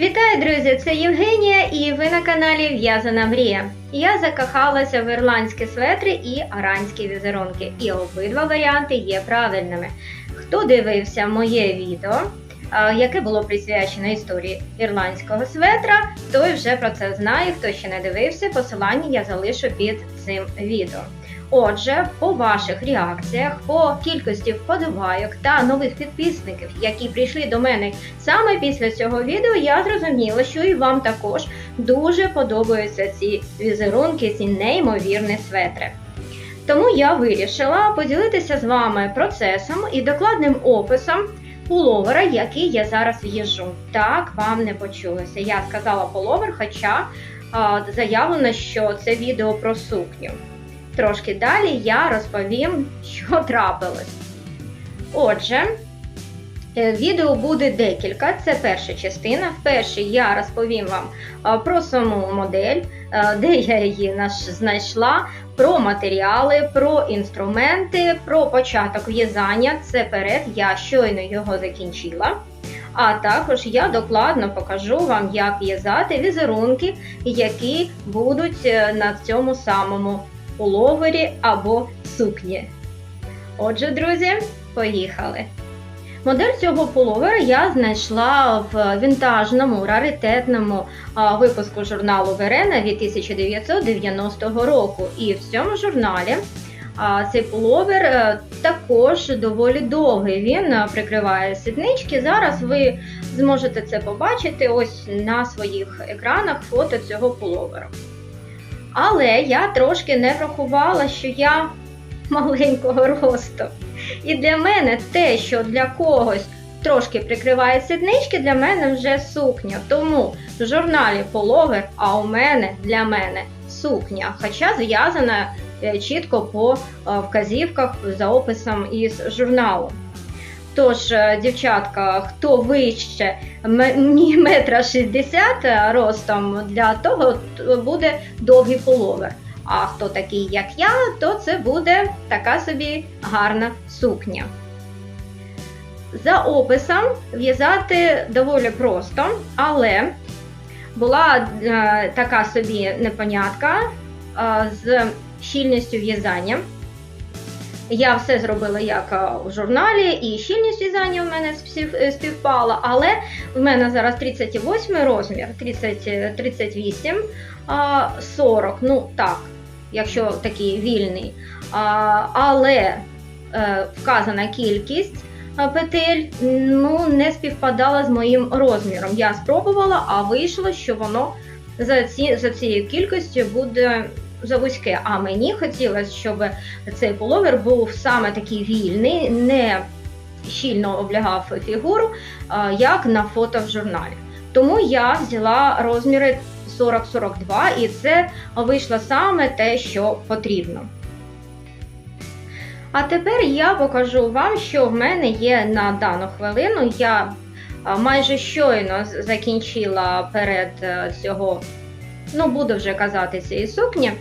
Вітаю, друзі! Це Євгенія, і ви на каналі В'язана Мрія. Я закохалася в ірландські светри і аранські візерунки, і обидва варіанти є правильними. Хто дивився моє відео, яке було присвячено історії ірландського светра, той вже про це знає. Хто ще не дивився, посилання я залишу під цим відео. Отже, по ваших реакціях, по кількості вподобайок та нових підписників, які прийшли до мене саме після цього відео, я зрозуміла, що і вам також дуже подобаються ці візерунки, ці неймовірні светри. Тому я вирішила поділитися з вами процесом і докладним описом пуловера, який я зараз в'їжджу. Так, вам не почулося. Я сказала пуловер, хоча а, заявлено, що це відео про сукню. Трошки далі я розповім, що трапилось. Отже, е, відео буде декілька. Це перша частина. В першій я розповім вам про саму модель, де я її знайшла, про матеріали, про інструменти, про початок в'язання. Це перед, я щойно його закінчила. А також я докладно покажу вам, як в'язати візерунки, які будуть е, на цьому самому пуловері або сукні. Отже, друзі, поїхали! Модель цього пуловера я знайшла в вінтажному раритетному випуску журналу Верена від 1990 року. І в цьому журналі цей пуловер е, також доволі довгий. Він е, прикриває сіднички. Зараз ви зможете це побачити ось на своїх екранах фото цього пуловеру. Але я трошки не врахувала, що я маленького росту. І для мене те, що для когось трошки прикриває сіднички, для мене вже сукня. Тому в журналі половер, а у мене для мене сукня. Хоча зв'язана е, чітко по е, вказівках за описом із журналу. Тож, е, дівчатка, хто вище метра 60 ростом, для того буде довгий половер. А хто такий, як я, то це буде така собі гарна сукня. За описом в'язати доволі просто, але була е, така собі непонятка е, з щільністю в'язання. Я все зробила як е, в журналі, і щільність в'язання в мене е, співпала, але в мене зараз 38 розмір, 30, е, 38, 40, ну так, якщо такий вільний. Але е, вказана кількість е, петель ну, не співпадала з моїм розміром. Я спробувала, а вийшло, що воно за, ці, за цією кількістю буде завузьке. А мені хотілося, щоб цей пуловер був саме такий вільний, не щільно облягав фігуру, як на фото в журналі. Тому я взяла розміри 40-42 і це вийшло саме те, що потрібно. А тепер я покажу вам, що в мене є на дану хвилину. Я майже щойно закінчила перед е, цього, ну буду вже казати цієї сукні.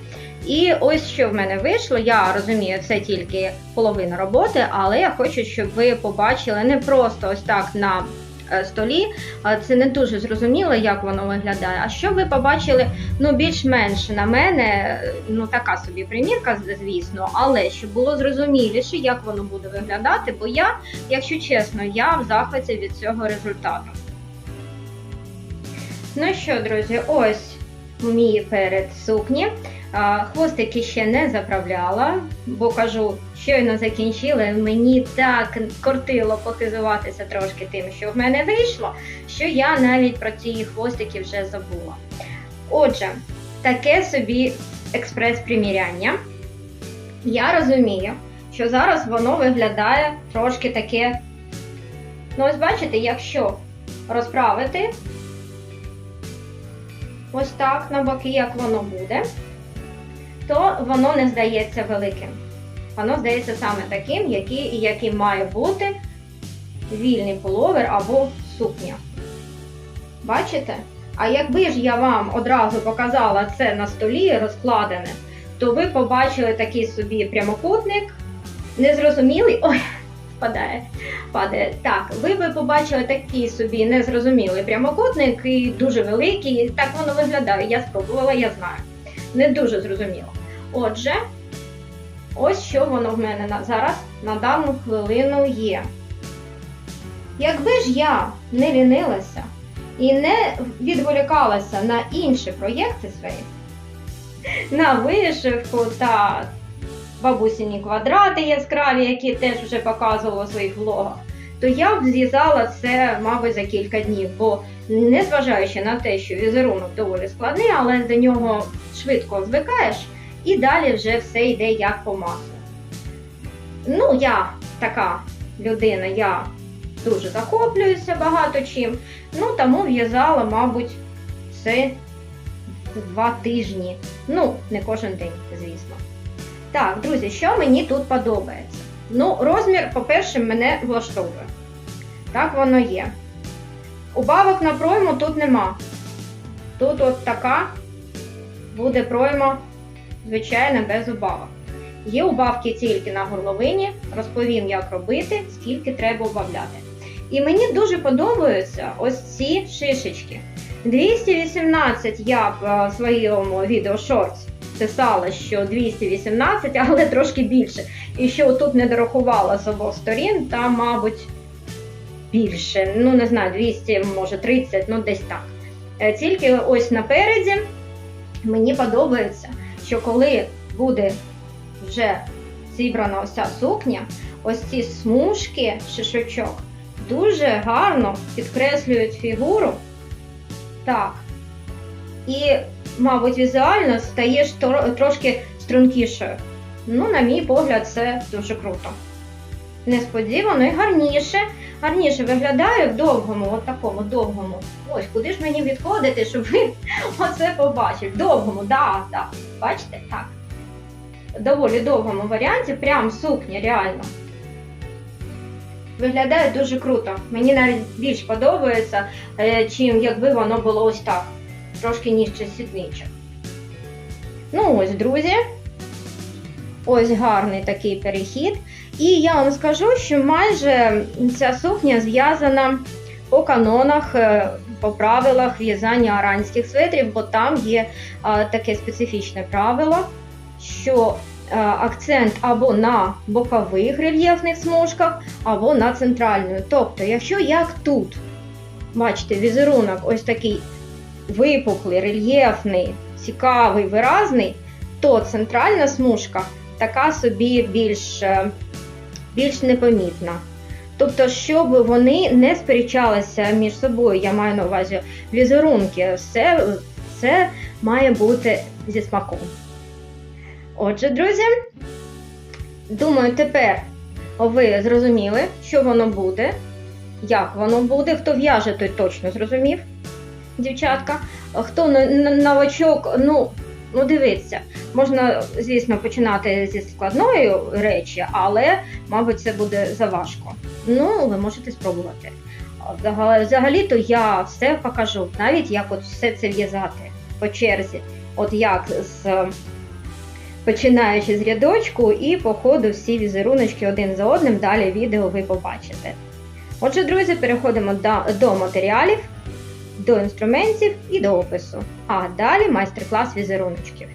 І ось що в мене вийшло. Я розумію, це тільки половина роботи, але я хочу, щоб ви побачили не просто ось так на е, столі. Це не дуже зрозуміло, як воно виглядає. А щоб ви побачили ну, більш-менш на мене, е, ну така собі примірка, звісно, але щоб було зрозуміліше, як воно буде виглядати, бо я, якщо чесно, я в захваті від цього результату. Ну що, друзі, ось мій перед сукні. Хвостики ще не заправляла, бо кажу, щойно закінчили. Мені так кортило похизуватися трошки тим, що в мене вийшло, що я навіть про ці хвостики вже забула. Отже, таке собі експрес-приміряння. Я розумію, що зараз воно виглядає трошки таке. Ну, ось бачите, якщо розправити ось так на боки, як воно буде, то воно не здається великим. Воно здається саме таким, який, яким має бути вільний пуловер або сукня. Бачите? А якби ж я вам одразу показала це на столі розкладене, то ви побачили такий собі прямокутник, незрозумілий. Ой, Падає, падає. Так, ви би побачили такий собі незрозумілий прямокутник і дуже великий. Так воно виглядає. Я спробувала, я знаю. Не дуже зрозуміло. Отже, ось що воно в мене зараз на дану хвилину є. Якби ж я не лінилася і не відволікалася на інші проєкти свої, на вишивку та бабусіні квадрати яскраві, які теж вже показувала у своїх влогах, то я б зв'язала це, мабуть, за кілька днів. Бо незважаючи на те, що візерунок доволі складний, але до нього швидко звикаєш, і далі вже все йде як по маслу. Ну, я така людина, я дуже захоплююся багато чим. Ну, тому в'язала, мабуть, це два тижні. Ну, не кожен день, звісно. Так, друзі, що мені тут подобається? Ну, розмір, по-перше, мене влаштовує. Так воно є. Убавок на пройму тут нема. Тут от така буде пройма, звичайно, без убавок. Є убавки тільки на горловині, розповім, як робити, скільки треба убавляти. І мені дуже подобаються ось ці шишечки. 218 я в своєму відео шортс писала, що 218, але трошки більше. І що тут не дорахувала з обох сторін, там, мабуть, більше. Ну, не знаю, 200, може 30, ну десь так. Е, Тільки ось напереді мені подобається, що коли буде вже зібрана ось сукня, ось ці смужки шишочок дуже гарно підкреслюють фігуру. Так. І, мабуть, візуально стаєш тро- трошки стрункішою. Ну, на мій погляд, це дуже круто. Несподівано і гарніше. Гарніше виглядає в довгому, от такому довгому. Ось, куди ж мені відходити, щоб ви оце побачили. В довгому, да, да. Бачите? Так. Доволі довгому варіанті, прям сукня, реально. Виглядає дуже круто. Мені навіть більш подобається, е, чим якби воно було ось так. Трошки нижче сідничок. Ну ось, друзі. Ось гарний такий перехід. І я вам скажу, що майже ця сукня зв'язана по канонах, е, по правилах в'язання аранських светрів, бо там є е, таке специфічне правило, що е, акцент або на бокових рельєфних смужках, або на центральну. Тобто, якщо як тут, бачите, візерунок ось такий випуклий, рельєфний, цікавий, виразний, то центральна смужка така собі більш, е, більш непомітна. Тобто, щоб вони не сперечалися між собою, я маю на увазі візерунки, все, все має бути зі смаком. Отже, друзі, думаю, тепер ви зрозуміли, що воно буде, як воно буде. Хто в'яже, той точно зрозумів, дівчатка. Хто на- на- новачок, ну, ну дивіться, можна, звісно, починати зі складної речі, але, мабуть, це буде заважко. Ну, ви можете спробувати. Взагалі-то я все покажу, навіть як от все це в'язати по черзі. От як з починаючи з рядочку і по ходу всі візеруночки один за одним, далі відео ви побачите. Отже, друзі, переходимо до матеріалів, до інструментів і до опису. А далі майстер-клас візеруночків.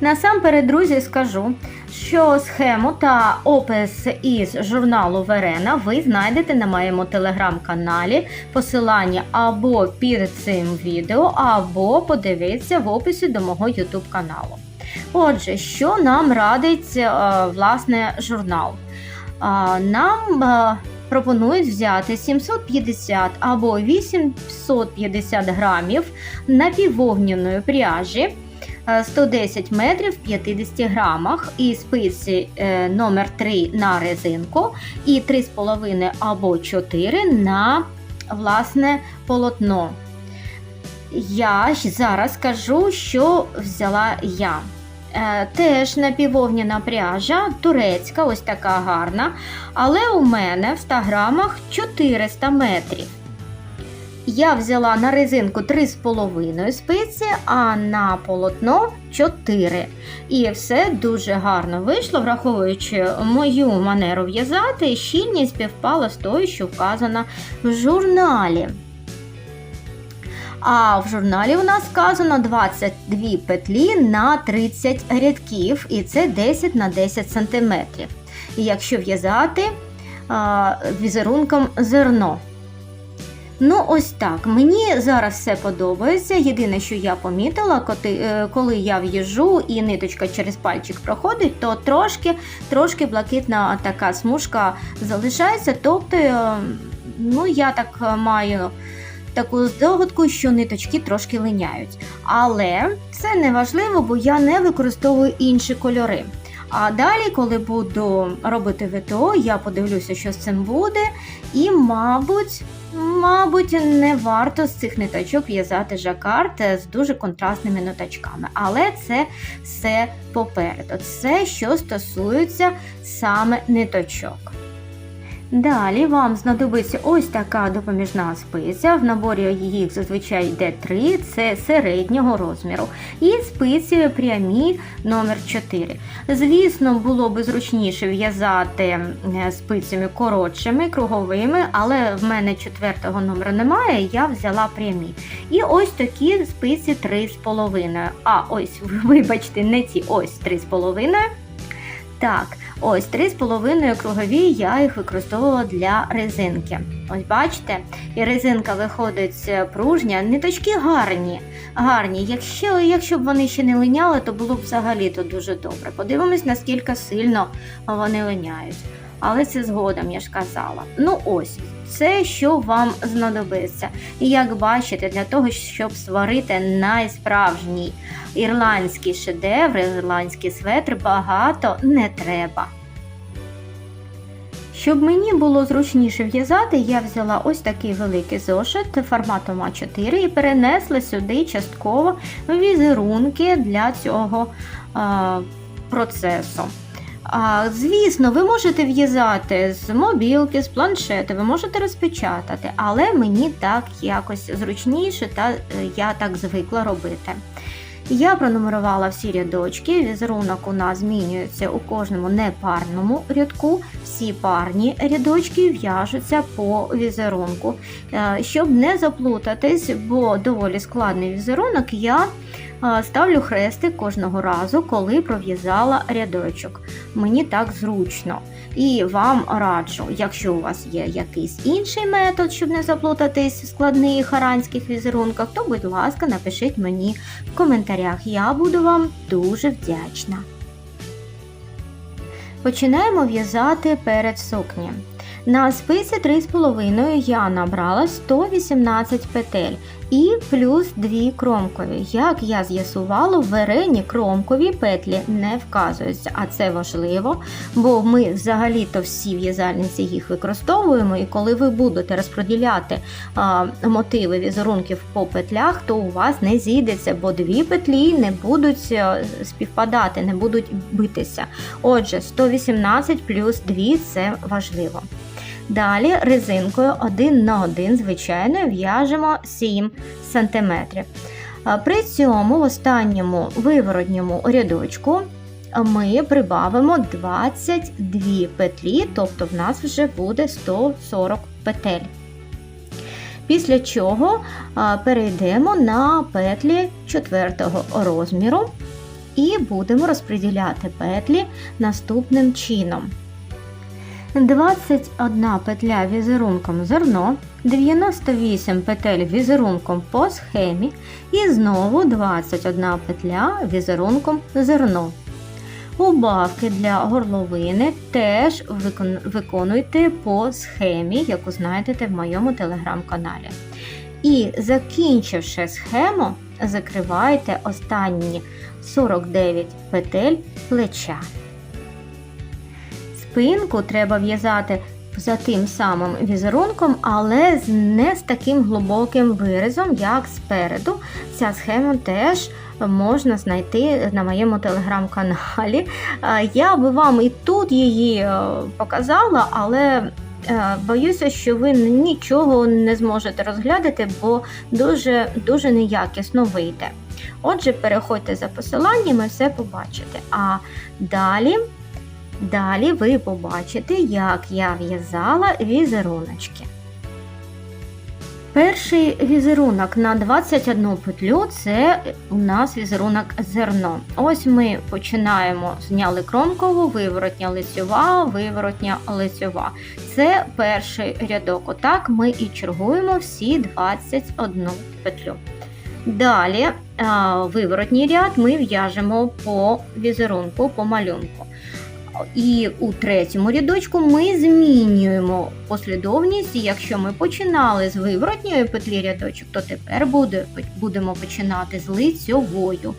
Насамперед, друзі, скажу, що схему та опис із журналу Верена ви знайдете на моєму телеграм-каналі. Посилання або під цим відео, або подивіться в описі до мого YouTube каналу. Отже, що нам радить е, власне журнал? Нам е, пропонують взяти 750 або 850 грамів напіввовняної пряжі. е, 110 метрів в 50 грамах і спиці е, номер 3 на резинку і 3,5 або 4 на власне полотно. Я ж зараз скажу, що взяла я. Е, Теж напівовняна пряжа, турецька, ось така гарна. Але у мене в 100 грамах 400 метрів. Я взяла на резинку 3,5 спиці, а на полотно 4. І все дуже гарно вийшло, враховуючи мою манеру в'язати, щільність співпала з тою, що вказана в журналі. А в журналі у нас вказано 22 петлі на 30 рядків, і це 10 на 10 см. І якщо в'язати візерунком зерно. Ну, ось так. Мені зараз все подобається. Єдине, що я помітила, е, коли я в'їжджу і ниточка через пальчик проходить, то трошки, трошки блакитна така смужка залишається. Тобто, е, ну, я так е, маю таку здогадку, що ниточки трошки линяють. Але це не важливо, бо я не використовую інші кольори. А далі, коли буду робити ВТО, я подивлюся, що з цим буде, і, мабуть, мабуть, не варто з цих ниточок в'язати жакард з дуже контрастними ниточками. Але це все попереду. Це що стосується саме ниточок. Далі вам знадобиться ось така допоміжна спиця. В наборі їх зазвичай йде 3, це середнього розміру. І спиці прямі номер 4. Звісно, було б зручніше в'язати спицями коротшими, круговими, але в мене четвертого номеру немає, я взяла прямі. І ось такі спиці 3,5. А ось, вибачте, не ці ось 3,5. Так, ось 3,5 кругові я їх використовувала для резинки. Ось бачите, і резинка виходить пружня, ниточки гарні. гарні. Якщо, якщо б вони ще не линяли, то було б взагалі то дуже добре. Подивимось, наскільки сильно вони линяють. Але це згодом, я ж казала. Ну ось, це що вам знадобиться. І як бачите, для того, щоб сварити найсправжній ірландський шедевр, ірландський светр, багато не треба. Щоб мені було зручніше в'язати, я взяла ось такий великий зошит форматом А4 і перенесла сюди частково візерунки для цього а, процесу. А, звісно, ви можете в'язати з мобілки, з планшету, ви можете розпечатати, але мені так якось зручніше, та е, я так звикла робити. Я пронумерувала всі рядочки, візерунок у нас змінюється у кожному непарному рядку. Всі парні рядочки в'яжуться по візерунку. Е, Щоб не заплутатись, бо доволі складний візерунок, я ставлю хрестик кожного разу, коли пров'язала рядочок. Мені так зручно. І вам раджу, якщо у вас є якийсь інший метод, щоб не заплутатись в складних харанських візерунках, то, будь ласка, напишіть мені в коментарях. Я буду вам дуже вдячна. Починаємо в'язати перед сукні. На спиці 3,5 я набрала 118 петель і плюс 2 кромкові. Як я з'ясувала, в верені кромкові петлі не вказуються, а це важливо, бо ми взагалі-то всі в'язальниці їх використовуємо, і коли ви будете розподіляти а, мотиви візерунків по петлях, то у вас не зійдеться, бо дві петлі не будуть е, співпадати, не будуть битися. Отже, 118 плюс 2 це важливо. Далі резинкою 1 на 1, звичайно, в'яжемо 7 см. При цьому в останньому виворотньому рядочку ми прибавимо 22 петлі, тобто в нас вже буде 140 петель. Після чого перейдемо на петлі 4 розміру і будемо розподіляти петлі наступним чином. 21 петля візерунком зерно, 98 петель візерунком по схемі і знову 21 петля візерунком зерно. Убавки для горловини теж виконуйте по схемі, яку знайдете в моєму телеграм-каналі. І закінчивши схему, закривайте останні 49 петель плеча. Спинку треба в'язати за тим самим візерунком, але не з таким глибоким вирізом, як спереду. Ця схема теж можна знайти на моєму телеграм-каналі. Я би вам і тут її показала, але е, боюся, що ви нічого не зможете розглядати, бо дуже, дуже неякісно вийде. Отже, переходьте за посиланням і все побачите. А далі, далі ви побачите, як я в'язала візеруночки. Перший візерунок на 21 петлю це у нас візерунок зерно. Ось ми починаємо, зняли кромкову, виворотня лицьова, виворотня лицьова. Це перший рядок. Отак ми і чергуємо всі 21 петлю. Далі виворотній ряд ми в'яжемо по візерунку, по малюнку. І у третьому рядочку ми змінюємо послідовність. Якщо ми починали з виворотньої петлі рядочок, то тепер буде, будемо починати з лицьовою.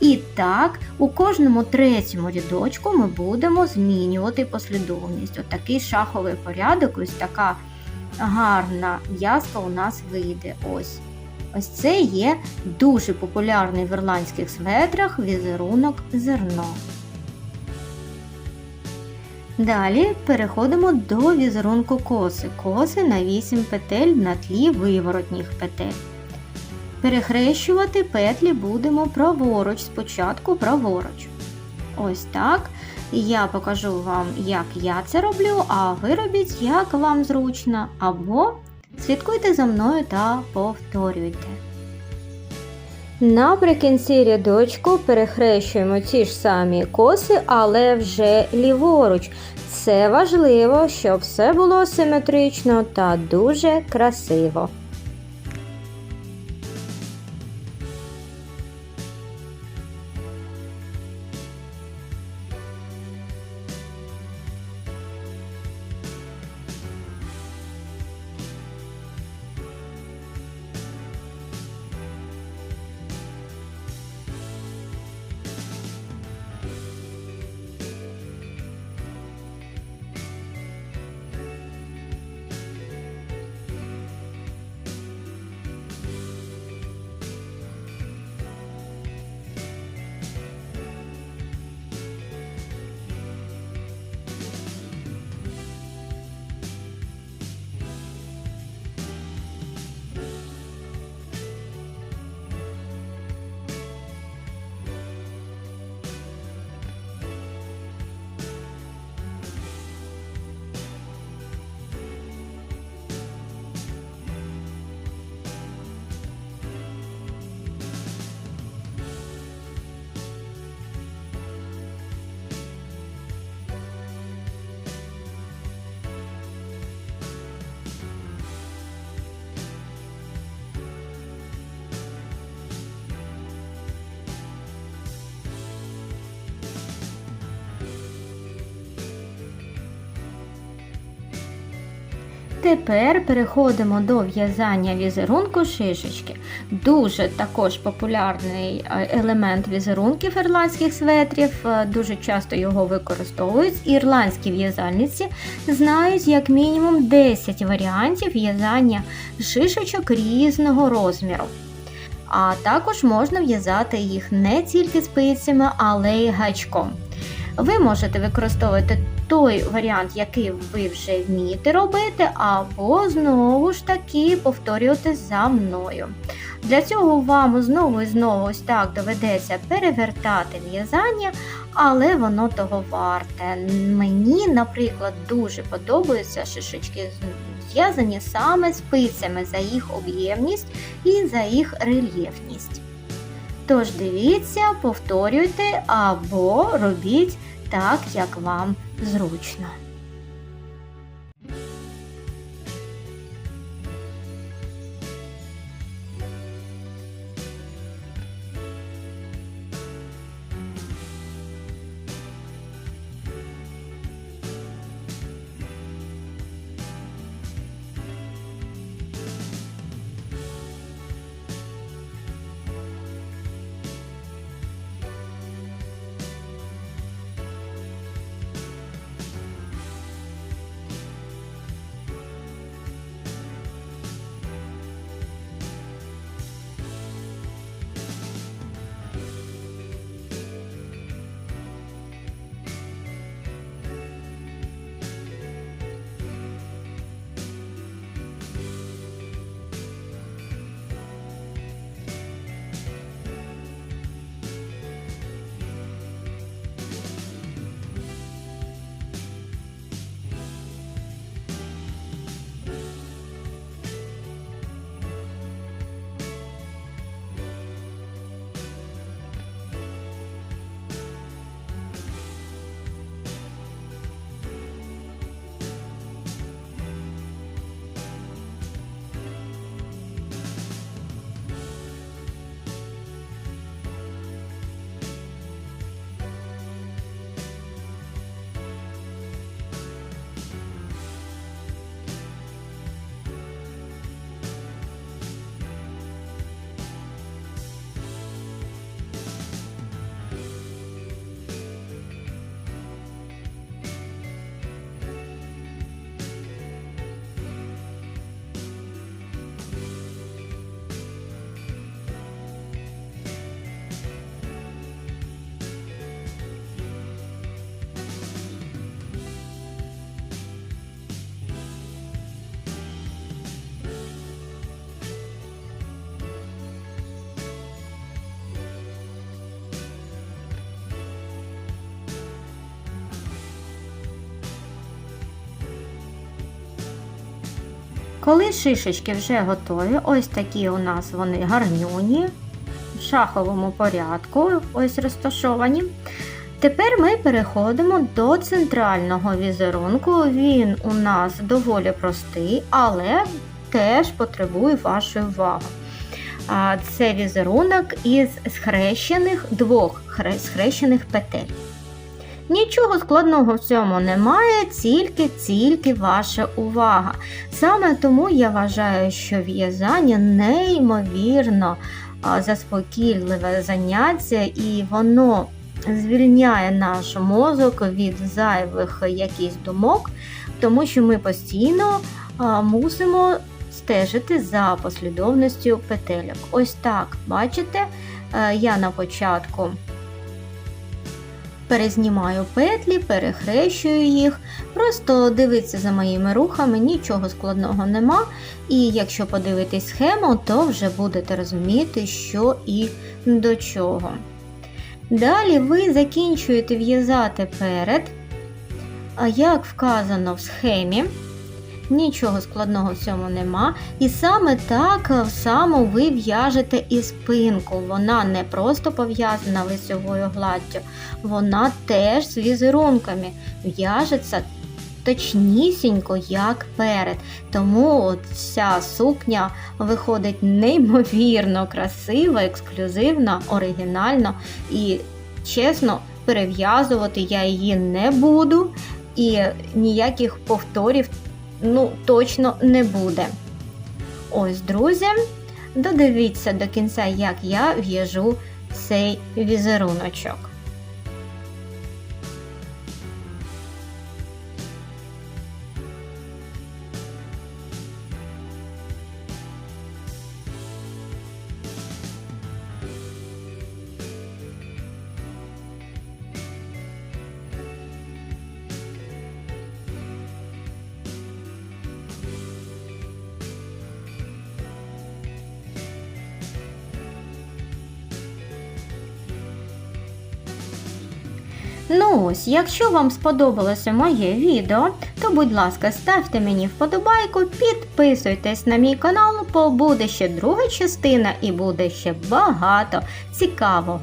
І так, у кожному третьому рядочку ми будемо змінювати послідовність. Отакий шаховий порядок, ось така гарна в'язка у нас вийде. Ось. Ось це є дуже популярний в ірландських светрах візерунок зерно. Далі переходимо до візерунку коси. Коси на 8 петель на тлі виворотніх петель. Перехрещувати петлі будемо праворуч, спочатку праворуч. Ось так. Я покажу вам, як я це роблю, а ви робіть, як вам зручно, або слідкуйте за мною та повторюйте. Наприкінці рядочку перехрещуємо ті ж самі коси, але вже ліворуч. Це важливо, щоб все було симетрично та дуже красиво. Тепер переходимо до в'язання візерунку шишечки. Дуже також популярний е, елемент візерунків ірландських светрів, е, дуже часто його використовують. Ірландські в'язальниці знають як мінімум 10 варіантів в'язання шишечок різного розміру. А також можна в'язати їх не тільки спицями, але й гачком. Ви можете використовувати той варіант, який ви вже вмієте робити, або знову ж таки повторювати за мною. Для цього вам знову і знову ось так доведеться перевертати в'язання, але воно того варте. Мені, наприклад, дуже подобаються шишечки зв'язані саме спицями за їх об'ємність і за їх рельєфність. Тож дивіться, повторюйте або робіть так, як вам зручно. Коли шишечки вже готові, ось такі у нас вони гарнюні, в шаховому порядку, ось розташовані. Тепер ми переходимо до центрального візерунку. Він у нас доволі простий, але теж потребує вашої уваги. Це візерунок із схрещених двох схрещених петель. Нічого складного в цьому немає, тільки-тільки ваша увага. Саме тому я вважаю, що в'язання неймовірно заспокійливе заняття, і воно звільняє наш мозок від зайвих якихось думок, тому що ми постійно мусимо стежити за послідовністю петельок. Ось так, бачите, е, я на початку перезнімаю петлі, перехрещую їх, просто дивитися за моїми рухами, нічого складного нема. І якщо подивитись схему, то вже будете розуміти, що і до чого. Далі ви закінчуєте в'язати перед, а як вказано в схемі, нічого складного в цьому нема. І саме так е, само ви в'яжете і спинку. Вона не просто пов'язана лицевою гладдю, вона теж з візерунками в'яжеться точнісінько, як перед. Тому ця сукня виходить неймовірно красива, ексклюзивна, оригінальна і чесно, перев'язувати я її не буду, і ніяких повторів ну, точно не буде. Ось, друзі, додивіться до кінця, як я в'яжу цей візеруночок. Ось, якщо вам сподобалося моє відео, то будь ласка, ставте мені вподобайку, підписуйтесь на мій канал, бо буде ще друга частина і буде ще багато цікавого.